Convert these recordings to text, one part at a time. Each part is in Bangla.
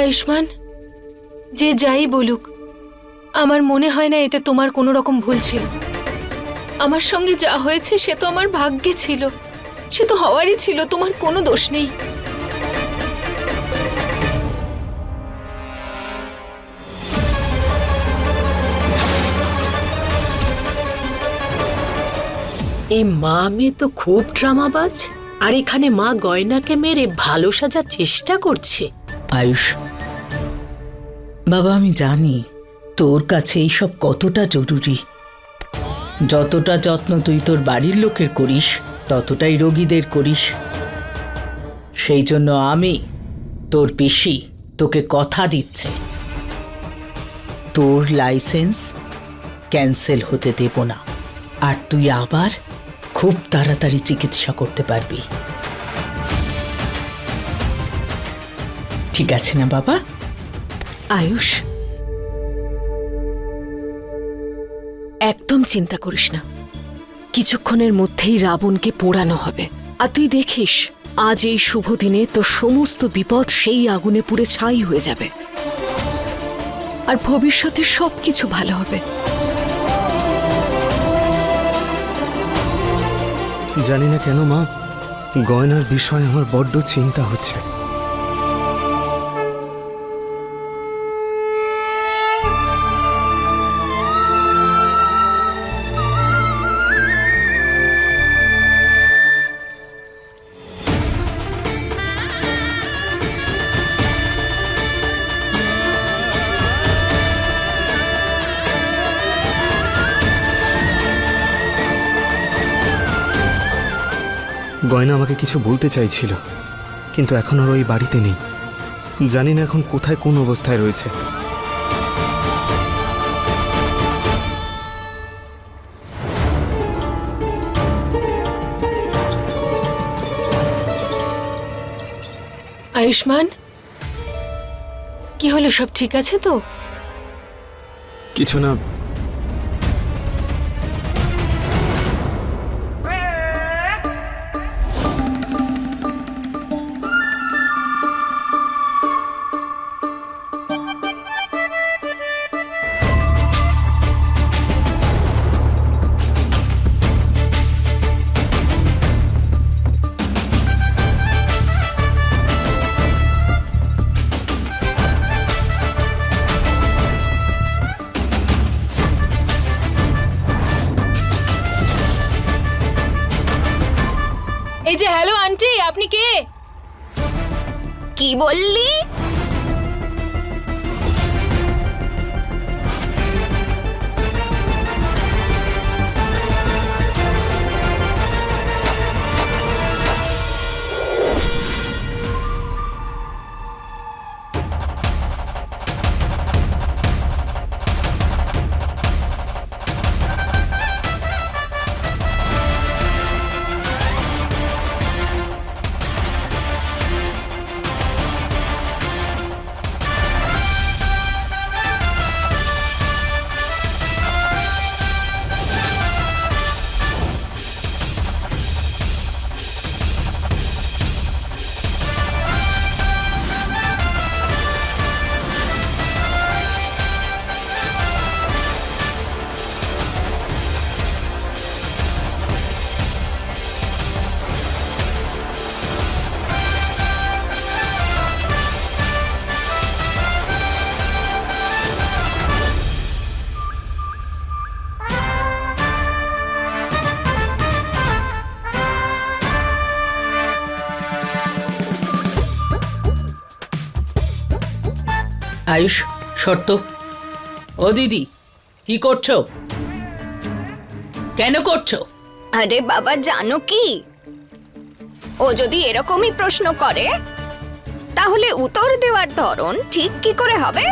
আয়ুষ্মান যে যাই বলুক আমার মনে হয় না এতে তোমার কোনো রকম ভুল ছিল। আমার সঙ্গে যা হয়েছে সে তো আমার ভাগ্যে ছিল সে তো হওয়ারই ছিল তোমার কোনো দোষ নেই। এই মা মেয়ে তো খুব ড্রামাবাজ আর এখানে মা গয়নাকে মেরে ভালো সাজার চেষ্টা করছে। আয়ুষ বাবা, আমি জানি তোর কাছে এইসব কতটা জরুরি। যতটা যত্ন তুই তোর বাড়ির লোকের করিস, ততটাই রোগীদের করিস। সেই জন্য আমি তোর পিসি তোকে কথা দিচ্ছে। তোর লাইসেন্স ক্যান্সেল হতে দেব না, আর তুই আবার খুব তাড়াতাড়ি চিকিৎসা করতে পারবি। ঠিক আছে না বাবা? আয়ুষ, একদম চিন্তা করিস না। কিছুক্ষণের মধ্যেই রাবণকে পোড়ানো হবে। আর তুই দেখিস, আজ এই শুভ দিনে তোর সমস্ত বিপদ সেই আগুনে পুড়ে ছাই হয়ে যাবে। আর ভবিষ্যতে সবকিছু ভালো হবে। জানি না কেন মা, গয়নার বিষয়ে আমার বড্ড চিন্তা হচ্ছে। গয়না আমাকে কিছু বলতে চাইছিল কিন্তু এখন আর ওই বাড়িতে নেই। জানি না এখন কোথায় কোন অবস্থায় রয়েছে। আয়ুষ্মান কি হলো সব ঠিক আছে তো? কিছু না বললি? আয়ুষ শর্ত। ও দিদি কি করছ? কেন করছ? আরে বাবা জানো কি? ও যদি এরকমই প্রশ্ন করে তাহলে উত্তর দেওয়ার ধরন ঠিক কি করে হবে?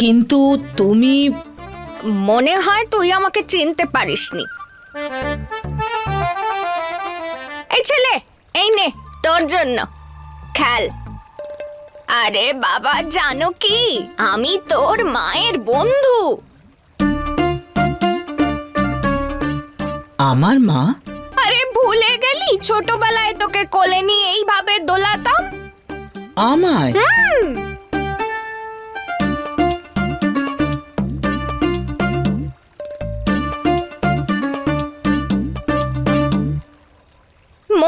কিন্তু তুমি মনে হয় তুই আমাকে চিনতে পারিসনি। এই ছেলে এই নে তোর জন্য। খেল। আরে বাবা জানো কি? আমি তোর মায়ের বন্ধু। আমার মা? আরে ভুলে গেলি? ছোটবেলায় তোকে কোলে নিয়ে এইভাবে দোলাতাম। আমায়?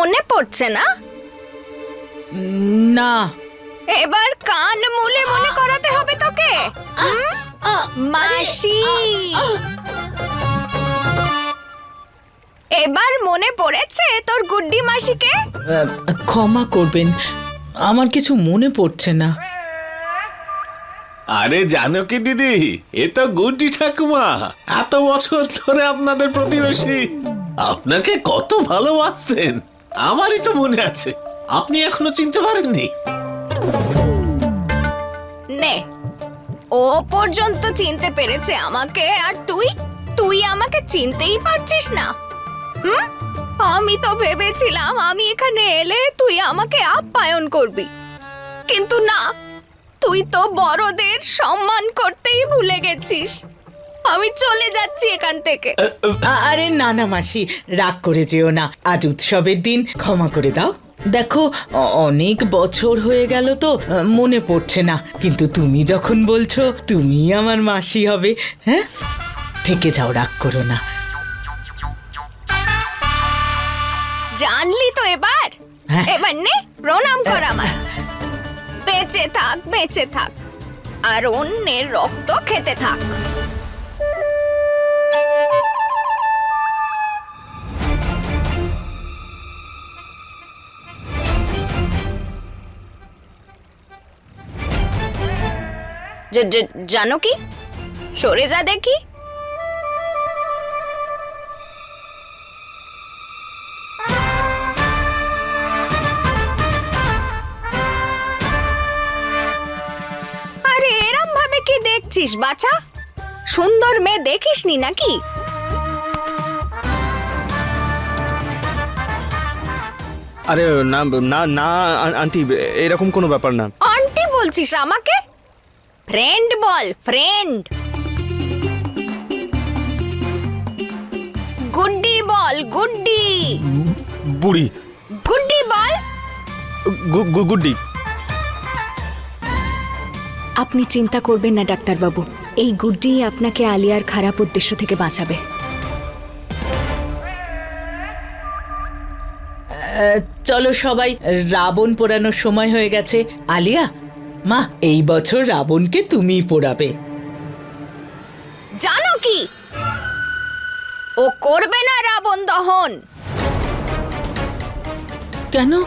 মনে পড়ছে না? না। এবার কান মুলে মনে করাতে হবে তোকে। মাসি। এবার মনে পড়েছে তোর গুড্ডি মাসিকে? ক্ষমা করবেন আমার কিছু মনে পড়ছে না। আরে জানো কি দিদি এ তো গুড্ডি ঠাকুমা। এত বছর ধরে আপনাদের প্রতিবেশী। আপনাকে কত ভালোবাসতেন। আমারই তো মনে আছে। আপনি এখনও চিনতে পারেননি। নে, ও পর্যন্ত চিনতে পেরেছে আমাকে, আর তুই? তুই আমাকে চিনতেই পারছিস না। হুম? আমি তো ভেবেছিলাম আমি এখানে এলে তুই আমাকে আপ্যায়ন করবি। কিন্তু না, তুই তো বড়দের সম্মান করতেই ভুলে গেছিস। আমি চলে যাচ্ছি এখান থেকে। আরে না না মাসি রাগ করে যেও না। আজ উৎসবের দিন ক্ষমা করে দাও। দেখো অনেক বছর হয়ে গেল তো মনে পড়ছে না। কিন্তু তুমি যখন বলছো তুমি আমার মাসি হবে হ্যাঁ? থেকে যাও রাগ করো না। জানলি তো এবার? হ্যাঁ। এবার নে প্রণাম কর আমার বেঁচে থাক বেঁচে থাক। আর অন্যের রক্ত খেতে থাক। জানো কি? সরে যা দেখি। আরে এরম ভাবে কি দেখছিস বাছা? সুন্দর মেয়ে দেখিসনি নাকি? আরে না না না আন্টি এরকম কোনো ব্যাপার না। আন্টি বলছিস আমাকে? ফ্রেন্ড বল ফ্রেন্ড গুড্ডি বল গুড্ডি বুড়ি গুড্ডি বল গু- গু- গুড্ডি আপনি চিন্তা করবেন না ডাক্তারবাবু। এই গুড্ডি আপনাকে আলিয়ার খারাপ উদ্দেশ্য থেকে বাঁচাবে। চলো সবাই রাবণ পোড়ানোর সময় হয়ে গেছে। আলিয়া মা এই বছর রাবণকে তুমি পোড়াবে। জানো কি? ও করবে না রাবণ দহন। কেন?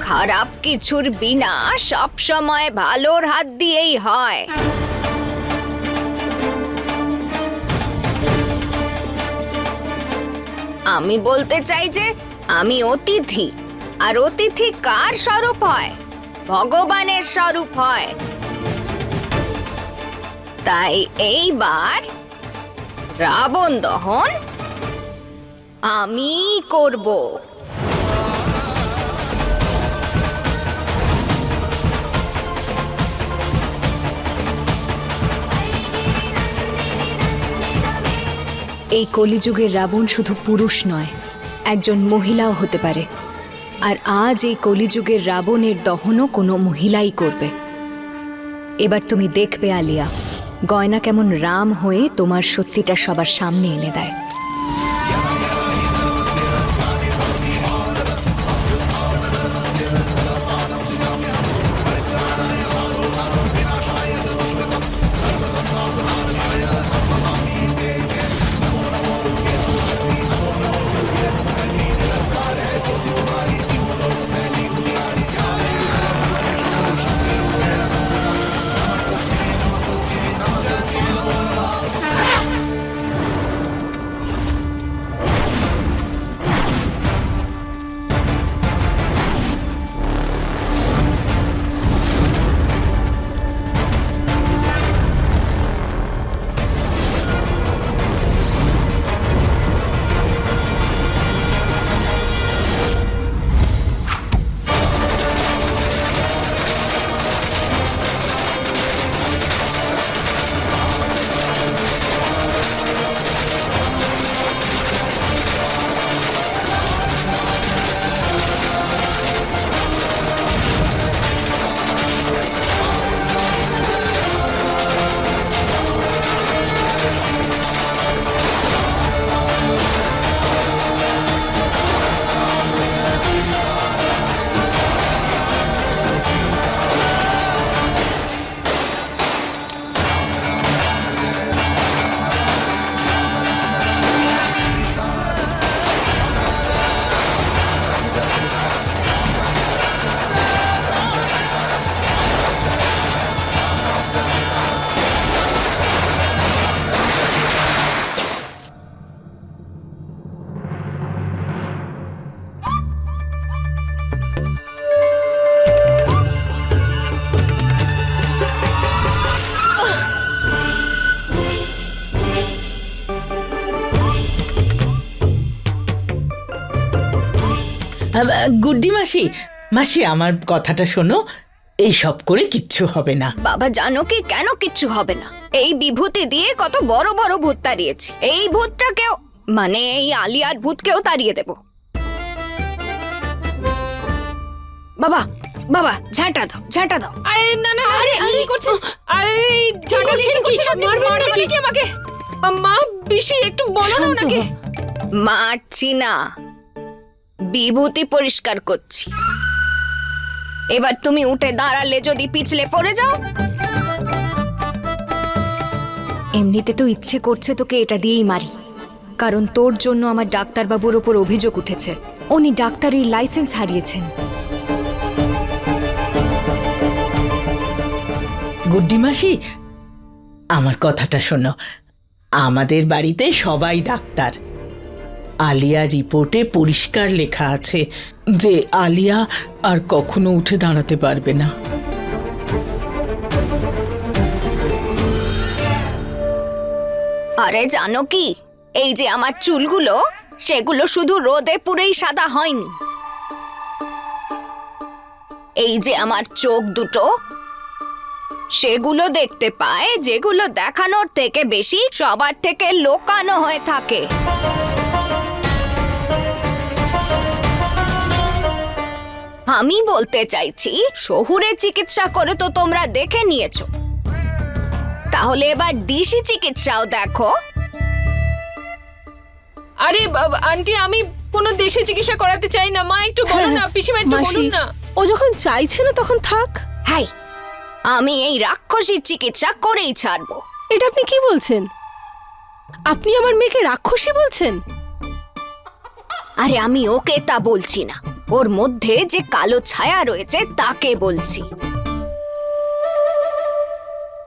খারাপ কিছুর বিনা সব সময় ভালোর হাত দিয়েই হয়। আমি বলতে চাই যে আমি অতিথি। আর অতিথি কার স্বরূপ হয়? ভগবানের স্বরূপ হয়। তাই এইবার রাবণ দহন আমি করব। এই কলিযুগের রাবণ শুধু পুরুষ নয়, একজন মহিলাও হতে পারে। আর আজ এই কলিযুগের রাবণের দহনও কোনো মহিলাই করবে। এবার তুমি দেখবে, আলিয়া, গয়না কেমন রাম হয়ে তোমার সত্যিটা সবার সামনে এনে দেয়। গুড্ডি মাসি মাসি আমার কথাটা শোনো এই সব করে কিচ্ছু হবে না। বাবা জানো কি? কেন কিচ্ছু হবে না? এই বিভূতি দিয়ে কত বড় বড় ভূত তাড়িয়েছি। এই ভূতটাকেও মানে এই আলিয়ার ভূতকেও তাড়িয়ে দেব। বাবা বাবা ঝাঁটা দাও ঝাঁটা দাও। আরে না না আরে কি করছেন আরে ঝাঁটা দিয়ে কি আপনি মারবেন নাকি? আমাকে? মা বেশি একটু বলো না ওনাকে। মারছি না। বিভূতি পরিষ্কার করছি। এবার তুমি উঠে দাঁড়ালে যদি পিছলে পড়ে যাও। এমনিতে তো ইচ্ছে করছে তোকে এটা দিয়েই মারি। কারণ তোর জন্য আমার ডাক্তারবাবুর ওপর অভিযোগ উঠেছে। উনি ডাক্তারির লাইসেন্স হারিয়েছেন। গুড্ডি মাসি, আমার কথাটা শোনো। আমাদের বাড়িতে সবাই ডাক্তার। আলিয়া রিপোর্টে পরিষ্কার লেখা আছে যে আলিয়া আর কখনো উঠে দাঁড়াতে পারবে না। আরে জানো কি? এই যে আমার চুলগুলো, সেগুলো শুধু রোদে পুরেই সাদা হয়নি। এই যে আমার চোখ দুটো, সেগুলো দেখতে পায় যেগুলো দেখানোর থেকে বেশি সবার থেকে লোকানো হয়ে থাকে। আমি বলতে চাইছি শহুরে চিকিৎসা করে তো তোমরা দেখে নিয়েছো। তাহলে এবার দিশি চিকিৎসাও দেখো। আরে আন্টি আমি কোনো দেশে চিকিৎসা করাতে চাই না। মা একটু বলো না পিসিমা একটু বলুন না। ও যখন চাইছে না তখন থাক। হাই আমি এই রাক্ষসীর চিকিৎসা করেই ছাড়বো। এটা আপনি কি বলছেন? আপনি আমার মেয়েকে রাক্ষসী বলছেন? আরে আমি ওকে তা বলছি না। ওর মধ্যে যে কালো ছায়া রয়েছে তাকে বলছি।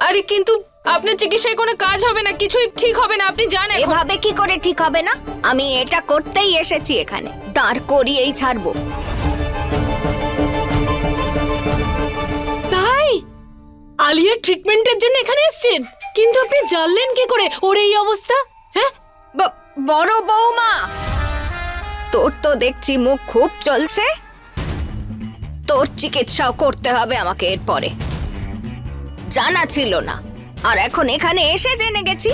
আরে কিন্তু আপনার চিকিৎসায় কোনো কাজ হবে না কিছুই ঠিক হবে না আপনি জানেন এভাবে কি করে ঠিক হবে না? আমি এটা করতেই এসেছি এখানে। দাঁড় করিয়েই ছাড়বো। তাই? আলিয়ার ট্রিটমেন্টের জন্য এখানে এসেছেন? কিন্তু আপনি জানলেন কি করে ওর এই অবস্থা? হ্যাঁ? বড় বৌমা! তোর তো দেখছি মুখ খুব চলছে। তোর চিকিৎসাও করতে হবে আমাকে এরপরে। জানা ছিল না আর এখন এখানে এসে জেনে গেছি।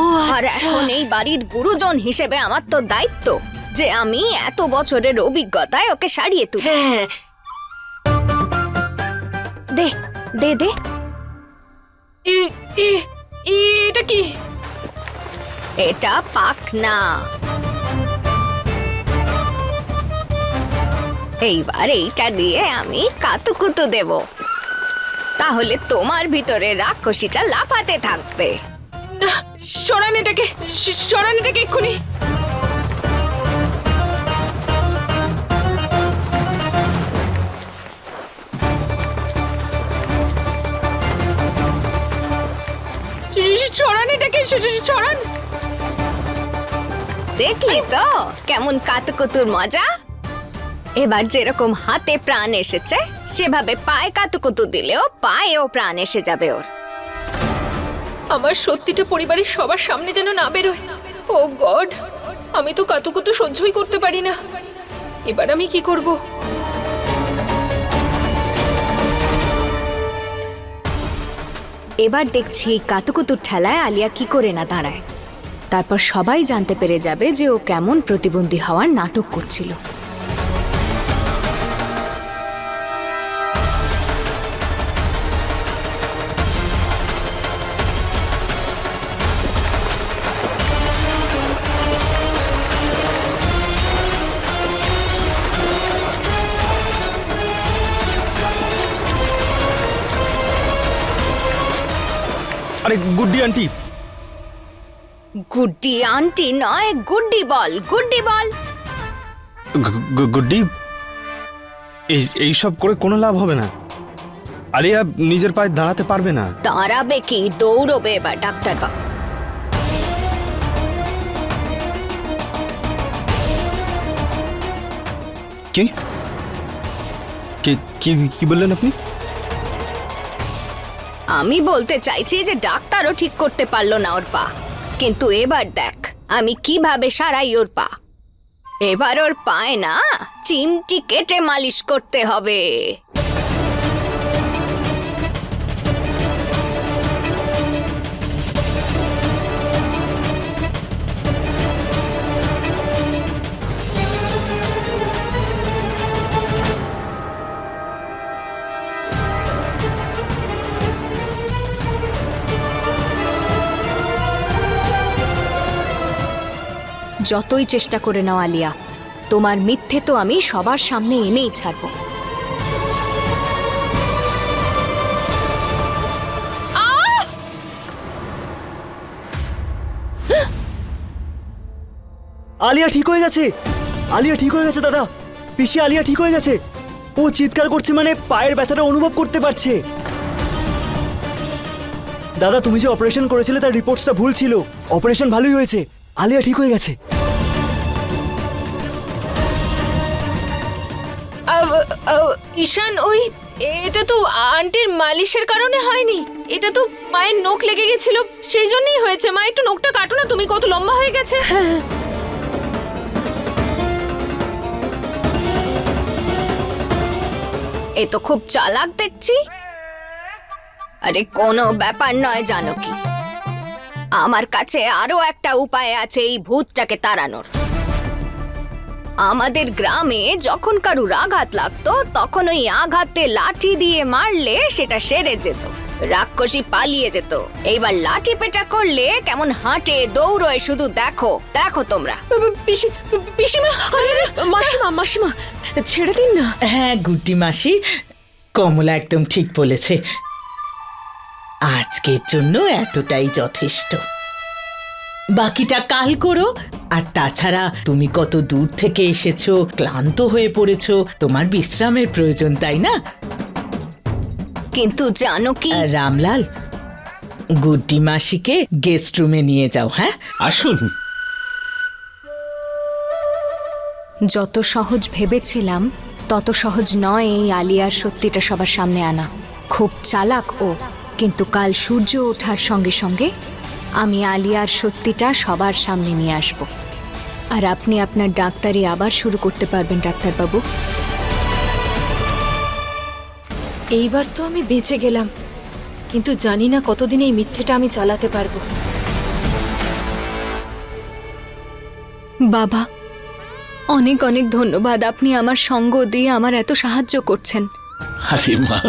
ও আর আচ্ছা। এখন এই বাড়ির গুরুজন হিসেবে আমার তো দায়িত্ব যে আমি এত বছরের অভিজ্ঞতায় ওকে সারিয়ে তুলি। হ্যাঁ। দে দে দে। এটা কি? এটা পাখনা এইবার এইটা দিয়ে আমি কাতুকুতু দেব। তাহলে তোমার ভিতরে রাক্ষসীটা লাফাতে থাকবে। সরান সরান এটাকে সরান। দেখলি তো? কেমন কাতুকুতুর মজা? এবার যেরকম হাতে প্রাণ এসেছে সেভাবে পায়ে কাতুকুতু দিলেও পায়েও প্রাণ এসে যাবে ওর। আমার সত্যিটা পরিবারের সবার সামনে যেন না বেরোয়। ও গড আমি তো কাতুকুতু সহ্যই করতে পারি না। এবার আমি কি করব? এবার দেখছি কাতুকুতুর ঠেলায় আলিয়া কি করে না দাঁড়ায়। তারপর সবাই জানতে পেরে যাবে যে ও কেমন প্রতিবন্ধী হওয়ার নাটক করছিল। আরে গুড্ডি আন্টি গুড্ডি আন্টি নয় গুড্ডি বল গুড্ডি বল। গুড্ডি? এই এইসব করে কোনো লাভ হবে না। আলিয়া নিজের পায়ে দাঁড়াতে পারবে না। দাঁড়াবে কি? দৌড়বে এবার ডাক্তার বাবু কি? কি কি- কি বললেন আপনি? আমি বলতে চাইছি যে ডাক্তারও ঠিক করতে পারল না ওর পা। কিন্তু এবার দেখ, আমি কীভাবে সারাই ওর পা। এবার ওর পায় না, চিমটি কেটে মালিশ করতে হবে। যতই চেষ্টা করে নাও, আলিয়া। তোমার মিথ্যে তো আমি সবার সামনে এনেই ছাড়বো। আলিয়া ঠিক হয়ে গেছে। আলিয়া ঠিক হয়ে গেছে, দাদা। পিসি আলিয়া ঠিক হয়ে গেছে। ও চিৎকার করছে মানে পায়ের ব্যথাটা অনুভব করতে পারছে। দাদা, তুমি যে অপারেশন করেছিলে, তার রিপোর্টসটা ভুল ছিল। অপারেশন ভালোই হয়েছে। আলিয়া ঠিক হয়ে গেছে। ঈশান ওই এটা তো আন্টির মালিশের কারণে হয়নি। এটা তো মায়ের নখ লেগে গেছিল সেই জন্যই হয়েছে। মা একটু নখটা কাটো না তুমি কত লম্বা হয়ে গেছে। এ তো খুব চালাক দেখছি। আরে কোনো ব্যাপার নয় জানো কি। আমার কাছে আরও একটা উপায় আছে এই ভূতটাকে তাড়ানোর। আমাদের গ্রামে যখন কারুর আঘাত লাগতো তখন ওই আঘাতে লাঠি দিয়ে মারলে সেটা সেরে যেত রাক্ষসী পালিয়ে যেত। এইবার লাঠি পেটা করলে কেমন হাঁটে দৌড়য় শুধু দেখো দেখো তোমরা। পিসি পিসিমা মাসিমা মাসিমা ছেড়ে দিন না। হ্যাঁ গুটি মাসি কমলা একদম ঠিক বলেছে। আজকের জন্য এতটাই যথেষ্ট। বাকিটা কাল করো আর তাছাড়া তুমি কত দূর থেকে এসেছ ক্লান্ত হয়ে পড়েছো তোমার বিশ্রামের প্রয়োজন তাই না? কিন্তু জানো কি? রামলাল গুড্ডি মাসিকে গেস্ট রুমে নিয়ে যাও হ্যাঁ? আসুন। যত সহজ ভেবেছিলাম তত সহজ নয় এই আলিয়ার সত্যিটা সবার সামনে আনা। খুব চালাক ও। কিন্তু কাল সূর্য ওঠার সঙ্গে সঙ্গে আমি আলিয়ার সত্যিটা সবার সামনে নিয়ে আসব। আর আপনি আপনার ডাক্তারি আবার শুরু করতে পারবেন ডাক্তারবাবু। এইবার তো আমি বেঁচে গেলাম কিন্তু জানি না কতদিন এই মিথ্যেটা আমি চালাতে পারব। বাবা অনেক অনেক ধন্যবাদ আপনি আমার সঙ্গ দিয়ে আমার এত সাহায্য করছেন। আরে মা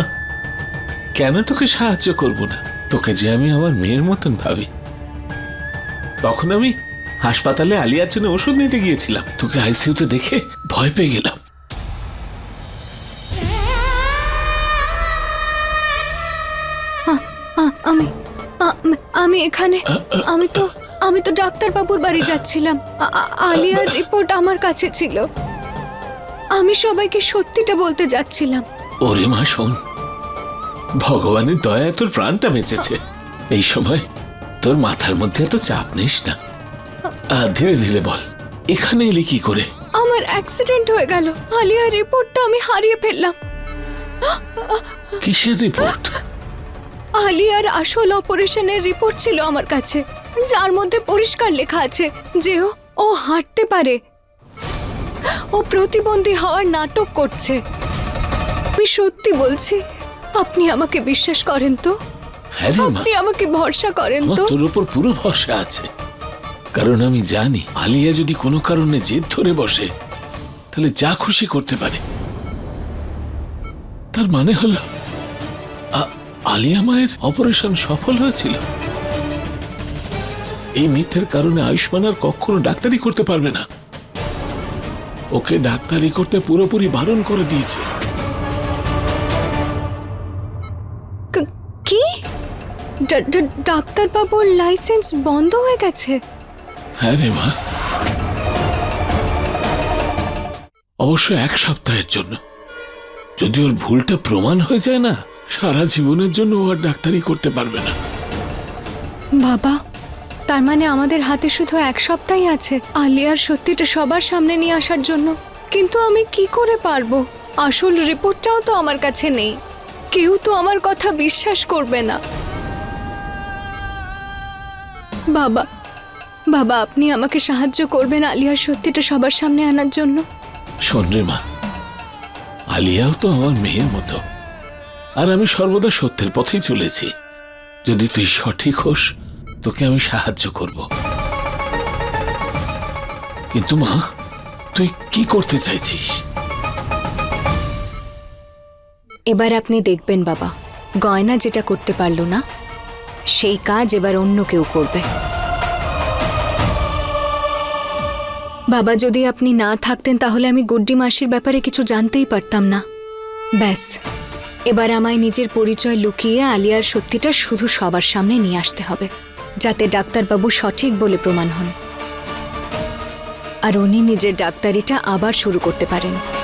কেন তোকে সাহায্য করব না? তোকে যে আমি আমার মেয়ের মতন ভাবি। তখন আমি হাসপাতালে আলিয়ার জন্য ওষুধ নিতে গিয়েছিলাম। তোকে আইসিইউতে দেখে ভয় পেয়ে গেলাম। আমি আমি এখানে আমি তো আমি তো ডাক্তারবাবুর বাড়ি যাচ্ছিলাম। আলিয়ার রিপোর্ট আমার কাছে ছিল। আমি সবাইকে সত্যিটা বলতে যাচ্ছিলাম। ওরে মা শোন ভগবানের দয়ায় তোর প্রাণটা বেঁচেছে। এই সময় তোর মাথার মধ্যে এত চাপ নিস না। ধীরে ধীরে বল এখানে এলি কি করে? আমার অ্যাক্সিডেন্ট হয়ে গেল। আলিয়ার রিপোর্টটা আমি হারিয়ে ফেললাম। কিসের রিপোর্ট আলিয়ার আসল অপারেশনের রিপোর্ট ছিল আমার কাছে। যার মধ্যে পরিষ্কার লেখা আছে যে ও ও হাঁটতে পারে। ও প্রতিবন্ধী হওয়ার নাটক করছে। আমি সত্যি বলছি আপনি আমাকে বিশ্বাস করেন তো? হ্যাঁ রে মা। আপনি আমাকে ভরসা করেন আমার তো? তোর উপর পুরো ভরসা আছে। কারণ আমি জানি আলিয়া যদি কোনো কারণে জেদ ধরে বসে তাহলে যা খুশি করতে পারে। তার মানে হলো আ- আলিয়া মায়ের অপারেশন সফল হয়েছিল। এই মিথ্যের কারণে আয়ুষ্মান আর কখনো ডাক্তারি করতে পারবে না। ওকে ডাক্তারি করতে পুরোপুরি বারণ করে দিয়েছে। ডাক্তারবাবুর লাইসেন্স বন্ধ হয়ে গেছে। হ্যাঁ রে মা। অবশ্য এক সপ্তাহের জন্য। যদি ওর ভুলটা প্রমাণ হয়ে যায় না সারা জীবনের জন্য ও আর ডাক্তারি করতে পারবে না। বাবা তার মানে আমাদের হাতে শুধু এক সপ্তাহই আছে। আলিয়ার সত্যিটা সবার সামনে নিয়ে আসার জন্য। কিন্তু আমি কি করে পারব? আসল রিপোর্টটাও তো আমার কাছে নেই। কেউ তো আমার কথা বিশ্বাস করবে না। বাবা বাবা আপনি আমাকে সাহায্য করবেন আলিয়ার সত্যিটা সবার সামনে আনার জন্য? শোন রে মা আলিয়াও তো আমার মেয়ের মতো। আর আমি সর্বদা সত্যের পথেই চলেছি। যদি তুই সঠিক হোস তোকে আমি সাহায্য করব। কিন্তু মা তুই কি করতে চাইছিস? এবার আপনি দেখবেন বাবা গয়না যেটা করতে পারল না সেই কাজ এবার অন্য কেউ করবে। বাবা, যদি আপনি না থাকতেন তাহলে আমি গুড্ডি মাসির ব্যাপারে কিছু জানতেই পারতাম না। ব্যাস, এবার আমায় নিজের পরিচয় লুকিয়ে আলিয়ার সত্যিটা শুধু সবার সামনে নিয়ে আসতে হবে, যাতে ডাক্তারবাবু সঠিক বলে প্রমাণ হন। আর উনি নিজের ডাক্তারিটা আবার শুরু করতে পারেন।